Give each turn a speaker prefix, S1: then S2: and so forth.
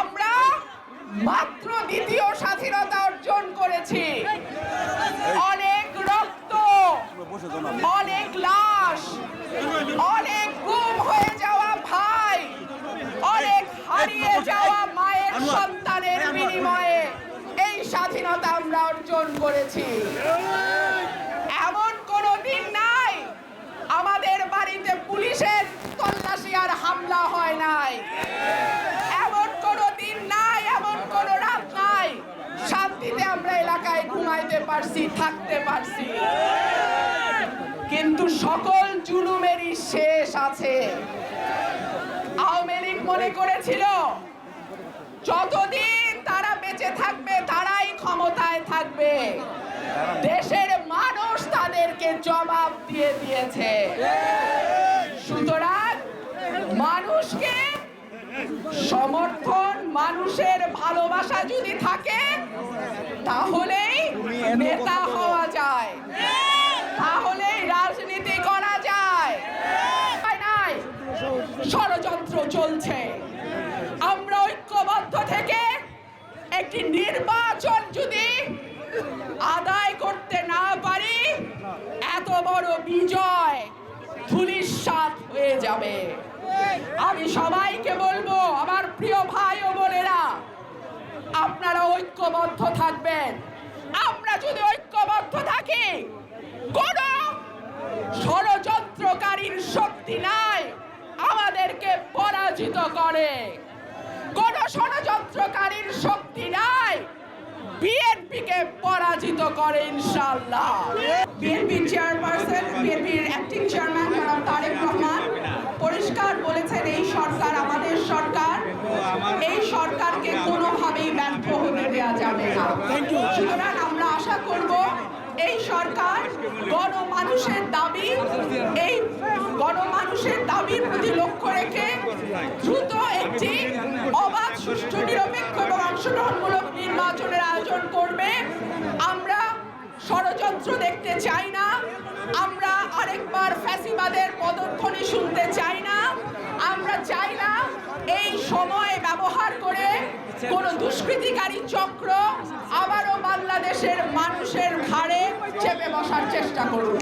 S1: আমরা মাত্র দ্বিতীয় স্বাধীনতা অর্জন করেছি। অনেক রক্ত অনেক লাশ অনেক গুম হয়ে যাওয়া ভাই অনেক হারিয়ে যাওয়া মায়ের সন্তানের বিনিময়ে এই স্বাধীনতা আমরা অর্জন করেছি। এমন কোনো দিন নাই আমাদের বাড়িতে পুলিশের তল্লাশি আর হামলা হয় নাই এমন কোনো দিন নাই এমন কোনো রাত নাই শান্তিতে এলাকায় ঘুমাইতে পারছি, থাকতে পারছি। কিন্তু সকল জুলুমেরই শেষ আছে। আওয়ামী লীগ মনে করেছিল, যতদিন তারা বেঁচে থাকবে, তারাই ক্ষমতায় থাকবে। দেশের মানুষ তাদেরকে জবাব দিয়ে দিয়েছে। সুতরাং মানুষকে সমর্থন, মানুষের ভালোবাসা যদি থাকে তাহলেই নেতা হওয়া যায়। তাহলেই রাজনীতি করা যায়। নাই? ষড়যন্ত্র চলছে। আমরা ঐক্যবদ্ধ থেকে একটি নির্বাচন যদি আদায় করতে না পারি এত বড় বিজয় ধুলিস্বাদ হয়ে যাবে। আমি সবাইকে বলব আমার প্রিয় ভাই ও বোনেরা আপনারা ঐক্যবদ্ধ থাকবেন। থাকি কোন ষড়যন্ত্রকারীর শক্তি নাই আমাদেরকে পরাজিত করে। কোন ষড়যন্ত্রকারীর শক্তি নাই বিএনপিকে পরাজিত করে ইনশাআল্লাহ। বিএনপির চেয়ারপারসন বিএনপির অ্যাক্টিং চেয়ারম্যান জনাব তারেক রহমান পরিষ্কার বলেছেন এই সরকার আমাদের সরকার। এই সরকারকে কোনোভাবেই ব্যর্থ হতে দেওয়া যাবে না। সুতরাং এই সরকার গণমানুষের দাবি, এই গণমানুষের দাবির প্রতি লক্ষ্য রেখে দ্রুত একটি অবাধ, সুষ্ঠু, নিরপেক্ষ এবং অংশগ্রহণমূলক নির্বাচনের আয়োজন করবে। আমরা ষড়যন্ত্র দেখতে চাই না। আমরা আরেকবার ফ্যাসিবাদের পদধ্বনি শুনতে চাই না। আমরা চাই না এই সময় ব্যবহার করে কোন দুষ্কৃতিকারী চক্র আবারও বাংলাদেশের মানুষের বসার চেষ্টা করুন